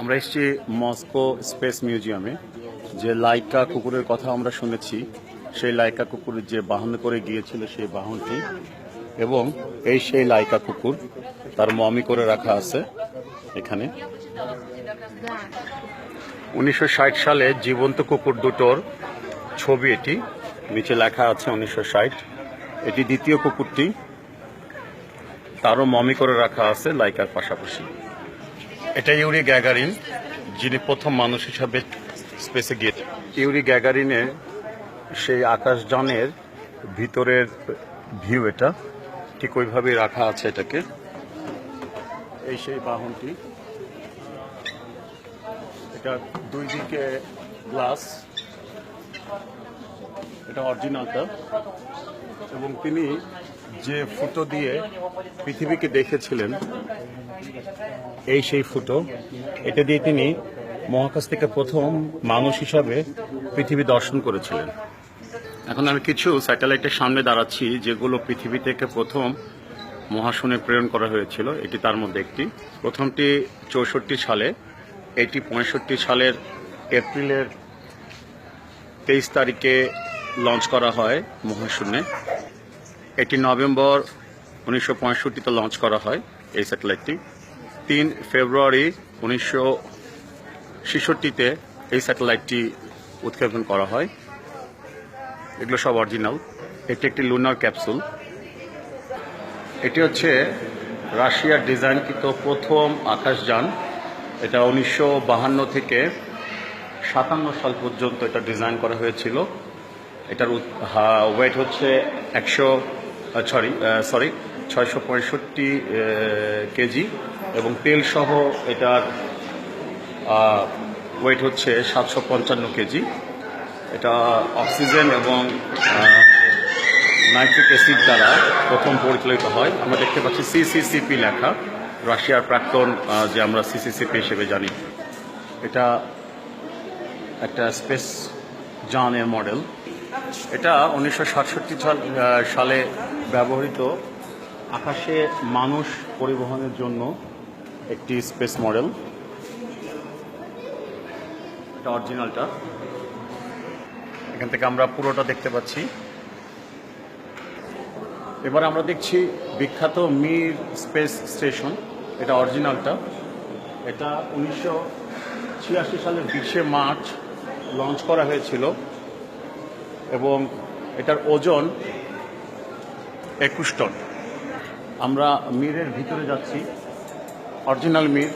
আমরা এসেছি Moscow space মিউজিয়ামে। যে লাইকা কুকুরের কথা আমরা শুনেছি, সেই লাইকা কুকুরের যে বাহন করে গিয়েছিল, সেই বাহনটি। এবং এই সেই লাইকা কুকুর তার মমি করে রাখা আছে এখানে। উনিশশো ষাট সালে জীবন্ত কুকুর দুটোর ছবি এটি, নিচে লেখা আছে উনিশশো ষাট। এটি দ্বিতীয় কুকুরটি, তারও মমি করে রাখা আছে লাইকার পাশাপাশি। এটা ইউরি গ্যাগারিন, যিনি প্রথম মানুষ হিসাবে স্পেসে গিয়ে ইউরি গ্যাগারিনের সেই আকাশযানের ভিতরের ভিউ এটা, ঠিক ওইভাবেই রাখা আছে এটাকে। এই সেই বাহনটি। এটা দুই দিকে গ্লাস। এটা অরিজিনালটা। এবং তিনি যে ফুটো দিয়ে পৃথিবীকে দেখেছিলেন, এই সেই ফুটো, এটা দিয়ে তিনি মহাকাশ থেকে প্রথম মানুষ হিসাবে পৃথিবী দর্শন করেছিলেন। এখন আমি কিছু স্যাটেলাইটের সামনে দাঁড়াচ্ছি, যেগুলো পৃথিবী থেকে প্রথম মহাশূন্যে প্রেরণ করা হয়েছিল। এটি তার মধ্যে একটি। প্রথমটি চৌষট্টি সালে, এটি পঁয়ষট্টি সালের এপ্রিলের তেইশ তারিখে লঞ্চ করা হয় মহাশূন্যে এটি নভেম্বর উনিশশো পঁয়ষট্টিতে লঞ্চ করা হয় এই স্যাটেলাইটটি তিন ফেব্রুয়ারি উনিশশো ছেষট্টিতে এই স্যাটেলাইটটি উৎক্ষেপণ করা হয়। এগুলো সব অরিজিনাল এটি একটি লুনার ক্যাপসুল এটি হচ্ছে রাশিয়ার ডিজাইনকৃত প্রথম আকাশযান। এটা উনিশশো বাহান্ন থেকে সাতান্ন সাল পর্যন্ত এটা ডিজাইন করা হয়েছিল। এটার ওয়েট হচ্ছে একশো সরি সরি ছয়শো পঁয়ষট্টি কেজি এবং তেল সহ এটার ওয়েট হচ্ছে সাতশো পঞ্চান্ন কেজি। এটা অক্সিজেন এবং নাইট্রিক অ্যাসিড দ্বারা প্রথম পরিচালিত হয়। আমরা দেখতে পাচ্ছি সিসিসিপি লেখা, রাশিয়ার প্রাক্তন যে আমরা সিসিসিপি হিসেবে জানি। এটা একটা স্পেস জানের মডেল। এটা উনিশশো সাতষট্টি সাল সালে ব্যবহৃত আকাশে মানুষ পরিবহনের জন্য একটি স্পেস মডেল। এটা অরিজিনালটা। এখান থেকে আমরা পুরোটা দেখতে পাচ্ছি। এবার আমরা দেখছি বিখ্যাত মির স্পেস স্টেশন। এটা অরিজিনালটা। এটা উনিশশো ছিয়াশি সালের বিশে মার্চ লঞ্চ করা হয়েছিল। এবং এটার ওজন একুশ টন। আমরা মিরের ভিতরে যাচ্ছি। Original Mir.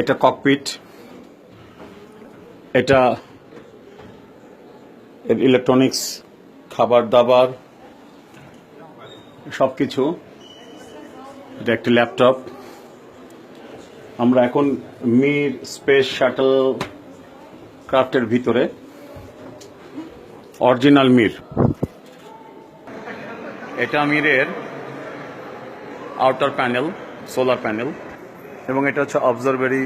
এটা ককপিট এটা ইলেকট্রনিক্স খাবার দাবার সব কিছু এটা একটি ল্যাপটপ আমরা এখন মির স্পেস শাটল ক্রাফটের ভিতরে। Original Mir. এটা মিরের আউটার প্যানেল, সোলার প্যানেল, এবং এটা হচ্ছে অবজারভারি,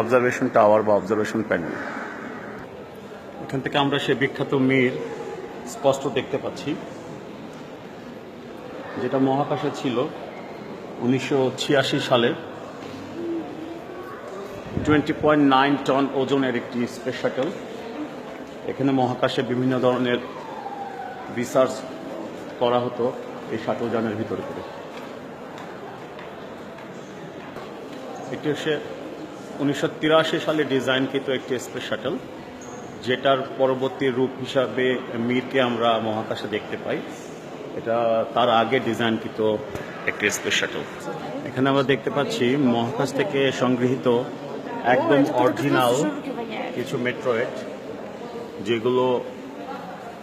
অবজারভেশন টাওয়ার বা অবজারভেশন প্যানেল। এখান থেকে আমরা সে বিখ্যাত মির স্পষ্ট দেখতে পাচ্ছি। যেটা মহাকাশে ছিল উনিশশো ছিয়াশি সালে। টোয়েন্টি পয়েন্ট নাইন টন ওজনের একটি স্পেস শাটল এখানে মহাকাশে বিভিন্ন ধরনের রিসার্চ করা হতো এই শাটল যানের ভিতরে করে। এটি হচ্ছে উনিশশো তিরাশি সালে ডিজাইনকৃত একটি স্পেস শাটল যেটার পরবর্তী রূপ হিসাবে মিরকে আমরা মহাকাশে দেখতে পাই। এটা তার আগে ডিজাইনকৃত একটি স্পেস শাটল এখানে আমরা দেখতে পাচ্ছি মহাকাশ থেকে সংগৃহীত একদম অরিজিনাল কিছু মেট্রোয়েড যেগুলো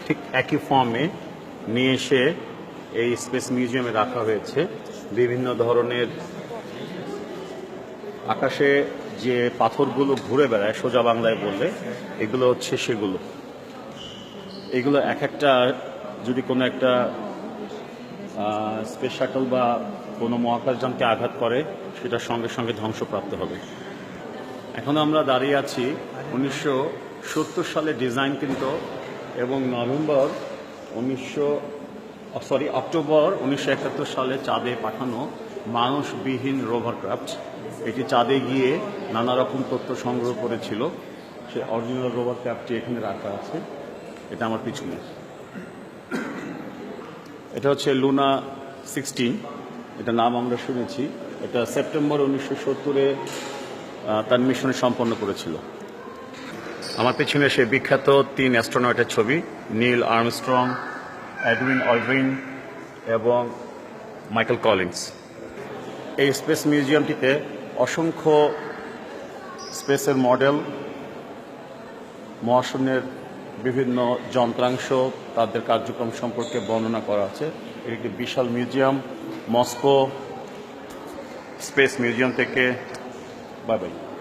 ঠিক একই ফর্মে নিয়ে এসে এই স্পেস মিউজিয়ামে রাখা হয়েছে। বিভিন্ন ধরনের আকাশে যে পাথরগুলো ঘুরে বেড়ায় সোজা বাংলায় বললে এগুলো হচ্ছে সেগুলো। এগুলো এক একটা যদি কোনো একটা স্পেস শাটল বা কোনো মহাকাশযানকে আঘাত করে সেটার সঙ্গে সঙ্গে ধ্বংসপ্রাপ্ত হবে। এখন আমরা দাঁড়িয়ে আছি উনিশশো সত্তর সালে ডিজাইন কিন্তু এবং নভেম্বর উনিশশো সরি, অক্টোবর উনিশশো একাত্তর সালে চাঁদে পাঠানো মানুষবিহীন রোভার ক্রাফট এটি চাঁদে গিয়ে নানা রকম তথ্য সংগ্রহ করেছিল। সে অরিজিনাল রোভার ক্রাফটটি এখানে রাখা আছে। এটা আমার পিছনে। এটা হচ্ছে লুনা সিক্সটিন। এটা নাম আমরা শুনেছি। এটা সেপ্টেম্বর উনিশশো সত্তরে তার মিশন সম্পন্ন করেছিল। আমার পেছনে সে বিখ্যাত তিন অ্যাস্ট্রোনটের ছবি, নীল আর্মস্ট্রং, এডউইন অলড্রিন এবং মাইকেল কলিন্স। এই স্পেস মিউজিয়ামটিতে অসংখ্য স্পেসের মডেল, মহাশূন্যের বিভিন্ন যন্ত্রাংশ, তাদের কার্যক্রম সম্পর্কে বর্ণনা করা আছে। এটি একটি বিশাল মিউজিয়াম, মস্কো স্পেস মিউজিয়াম থেকে Bye bye.